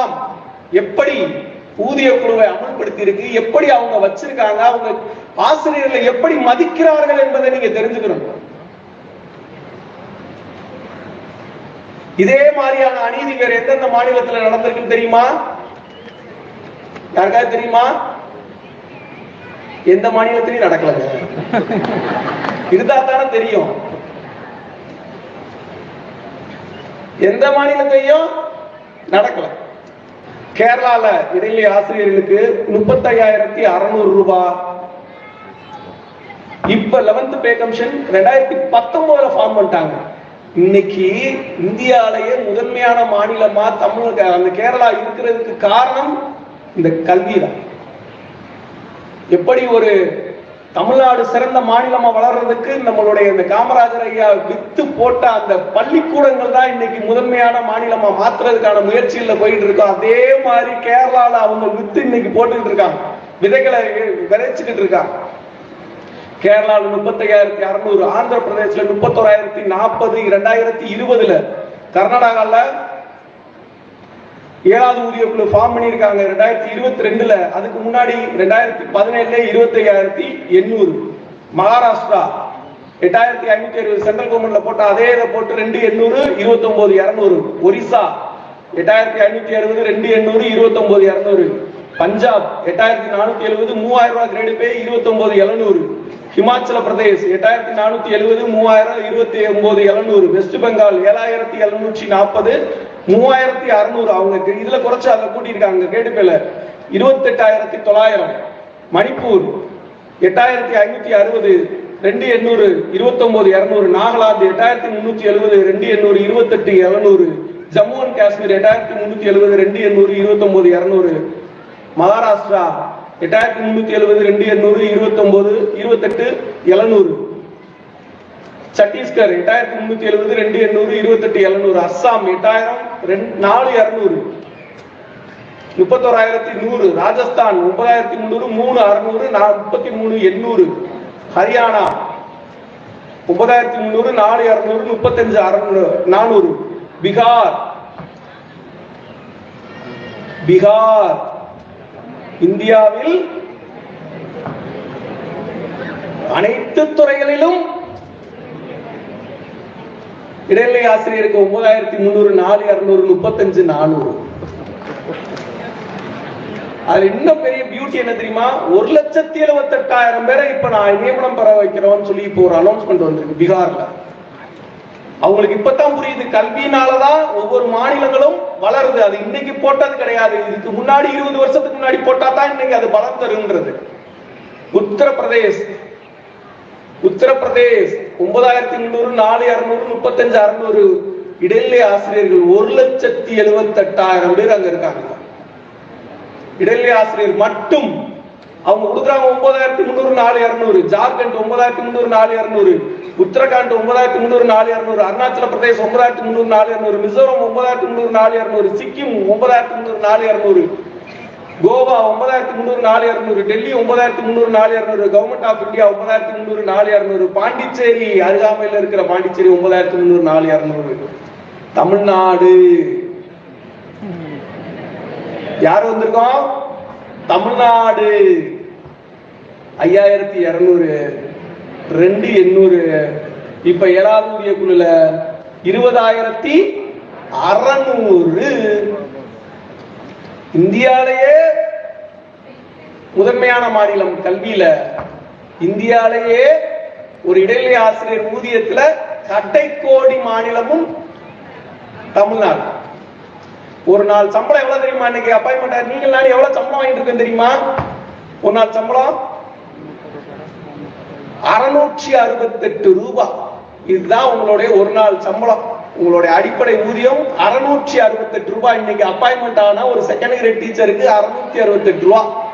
எல்லாம் எப்படி ஊதிய குழுவை அமல்படுத்தி இருக்கு எப்படி அவங்க வச்சிருக்காங்க அவங்க ஆசிரியர்களை எப்படி மதிக்கிறார்கள் என்பதை நீங்க தெரிஞ்சுக்கணும். இதே மாதிரியான அநீதி வேற எந்தெந்த மாநிலத்தில் நடந்திருக்கு தெரியுமா? யாருக்காவது தெரியுமா? எந்த மாநிலத்திலையும் நடக்கலங்க. இருந்தா தானே தெரியும். எந்த மாநிலத்தையும் நடக்கல. கேரளால இடைநிலை ஆசிரியர்களுக்கு முப்பத்தையாயிரத்தி அறுநூறு ரூபாய் இப்ப லெவன்த் பே கமிஷன் ரெண்டாயிரத்தி பத்தொன்பதுல ஃபார்ம் பண்ணிட்டாங்க. இன்னைக்கு இந்தியாலேயே முதன்மையான மாநிலமா தமிழக அந்த கேரளா இருக்கிறதுக்கு காரணம் இந்த கல்வி தான் எப்படி ஒரு தமிழ்நாடு சிறந்த மாநிலமா வளர்றதுக்கு நம்மளுடைய இந்த காமராஜர் ஐயா வித்து போட்ட அந்த பள்ளிக்கூடங்கள் தான் இன்னைக்கு முதன்மையான மாநிலமா மாத்துறதுக்கான முயற்சியில போயிட்டு இருக்கோம். அதே மாதிரி கேரளால அவங்க வித்து இன்னைக்கு போட்டுக்கிட்டு இருக்காங்க. விதைகளை விதைச்சுக்கிட்டு இருக்காங்க. கேரளாவில் முப்பத்தையாயிரத்தி அறுநூறு ஆந்திர பிரதேசல முப்பத்தோராயிரத்தி நாற்பது இரண்டாயிரத்தி இருபதுல கர்நாடகால ஏழாவது ஊதிய குழு ஃபார்ம் பண்ணியிருக்காங்க. ரெண்டாயிரத்தி இருபத்தி ரெண்டுல அதுக்கு முன்னாடி ரெண்டாயிரத்தி பதினேழுல இருபத்தி ஐயாயிரத்தி எண்ணூறு. மகாராஷ்டிரா எட்டாயிரத்தி ஐநூத்தி அறுபது சென்ட்ரல் கவர்மெண்ட்ல போட்ட அதே இதை போட்டு ரெண்டு எண்ணூறு இருபத்தி ஒன்பது இருநூறு. ஒரிசா எட்டாயிரத்தி ஐநூத்தி அறுபது ரெண்டு எண்ணூறு இருபத்தி ஒன்பது இருநூறு. பஞ்சாப் எட்டாயிரத்தி நானூத்தி எழுபது மூவாயிரம் ரூபாய் கிரேடு பே இருபத்தி ஒன்பது எழுநூறு. ஹிமாச்சல பிரதேஷ் எட்டாயிரத்தி நானூத்தி எழுபது மூவாயிரம் இருபத்தி ஒன்பது எழுநூறு. வெஸ்ட் பெங்கால் ஏழாயிரத்தி எழுநூற்றி நாற்பது. மூவாயிரத்தி அறுநூறு அவங்க இதுல குறைச்சு அதை கூட்டியிருக்காங்க கிரேடு பேல இருபத்தி எட்டாயிரத்தி தொள்ளாயிரம். மணிப்பூர் எட்டாயிரத்தி ஐநூத்தி அறுபது. ரெண்டு எண்ணூறு இருபத்தி ஒன்பது இருநூறு. நாகாலாந்து எட்டாயிரத்தி முன்னூத்தி எழுபது. ரெண்டு எண்ணூறு இருபத்தெட்டு எழுநூறு. ஜம்மு அண்ட் காஷ்மீர் எட்டாயிரத்தி முன்னூத்தி எழுபது. ரெண்டு எண்ணூறு இருபத்தி ஒன்பது இருநூறு. மகாராஷ்டிரா எட்டாயிரத்தி முன்னூத்தி எழுபது. ரெண்டு எண்ணூறு இருபத்தி ஒன்பது இருபத்தெட்டு எழுநூறு. சத்தீஸ்கர் எட்டாயிரத்தி முன்னூத்தி எழுபது ரெண்டு எண்ணூறு இருபத்தெட்டு எழுநூறு அஸ்ஸாம் எட்டாயிரம் ரெண்டு நாலு இருநூறு. முப்பத்தோராயிரத்தி நூறு. ராஜஸ்தான் ஒன்பதாயிரத்தி முந்நூறு மூணு அறுநூறு முப்பத்தி மூணு எண்ணூறு. ஹரியானா ஒன்பதாயிரத்தி முந்நூறு நாலு இருநூறு முப்பத்தஞ்சு அறுநூறு நானூறு. பீகார். பீகார். இந்தியாவில் அனைத்து துறைகளிலும் இடைநிலை ஆசிரியருக்கு ஒன்பதாயிரத்தி முந்நூறு நாலு இருநூறு முப்பத்தஞ்சு நானூறு. அது இன்னும் பெரிய பியூட்டி என்ன தெரியுமா? ஒரு லட்சத்தி எழுபத்தி எட்டாயிரம் பேரை இப்ப நான் நியமனம் பெற வைக்கிறோம்னு சொல்லி இப்போ ஒரு அனௌன்ஸ்மெண்ட் வந்திருக்கு பீகார்ல. அவங்களுக்கு இப்பதான் புரியுது கல்வியினாலதான் ஒவ்வொரு மாநிலங்களும் வளருது. அது இன்னைக்கு போட்டது கிடையாது. இதுக்கு முன்னாடி இருபது வருஷத்துக்கு முன்னாடி போட்டா தான் இன்னைக்கு அது பலம் தருன்றது உத்தரப்பிரதேஷ் உத்தரப்பிரதேஷ் ஒன்பதாயிரத்தி முந்நூறு நாலு இரநூறு முப்பத்தஞ்சு அறுநூறு இடைநிலை ஆசிரியர்கள் ஒரு லட்சத்தி எழுபத்தி எட்டாயிரம் பேர் அங்க இருக்காங்க. இடைநிலை ஆசிரியர் மட்டும். அவங்க கொடுக்குறாங்க ஒன்பதாயிரத்தி முந்நூறு நாலு இரநூறு. ஜார்க்கண்ட் ஒன்பதாயிரத்தி முந்நூறு நாலு இரநூறு. உத்தரகாண்ட் ஒன்பதாயிரத்தி முந்நூறு நாலு இரநூறு. அருணாச்சல பிரதேஷ் ஒன்பதாயிரத்தி முந்நூறு நாலு இரநூறு. மிசோரம் ஒன்பதாயிரத்தி முந்நூறு நாலு இரநூறு. சிக்கிம் ஒன்பதாயிரத்தி முந்நூறு நாலு இரநூறு. கோவா ஒன்பதாயிரத்தி முந்நூறு நாலு இரநூறு டெல்லி ஒன்பதாயிரத்தி முந்நூறு நாலு இரநூறு கவர்மெண்ட் ஆஃப் இந்தியா ஒன்பதாயிரத்தி முந்நூறு நாலு இரநூறு பாண்டிச்சேரி அருகாமையில் இருக்கிற பாண்டிச்சேரி ஒன்பதாயிரத்தி முந்நூறு நாலு இரநூறு. தமிழ்நாடு. யார் வந்திருக்கோம்? தமிழ்நாடு. ஐயாயிரத்தி இரநூறு ரெண்டு எண்ணூறு. இப்ப ஏழாவது ஊதிய குழுல இருபதாயிரத்தி அறநூறு. இந்தியாலேயே முதன்மையான மாநிலம் கல்வியில இந்தியாலேயே ஒரு இடைநிலை ஆசிரியர் ஊதியத்துல கடைக்கோடி மாநிலமும் தமிழ்நாடு. ஒரு நாள் சம்பளம் எவ்வளவு தெரியுமா இன்னைக்கு? அப்பாயின்மெண்ட் நீங்க நான் எவ்வளவு சம்பளம் வாங்கிட்டு இருக்கேன் தெரியுமா? ஒரு நாள் சம்பளம்? அறுநூற்றி அறுபத்தெட்டு ரூபாய் இதுதான் உங்களுடைய ஒரு நாள் சம்பளம். உங்களுடைய அடிப்படை ஊதியம் அறுநூற்றி அறுபத்தெட்டு ரூபாய் இன்னைக்கு அப்பாயின்மெண்ட் ஆனா ஒரு செகண்ட் கிரேட் டீச்சருக்கு அறுநூத்தி அறுபத்தெட்டு ரூபாய்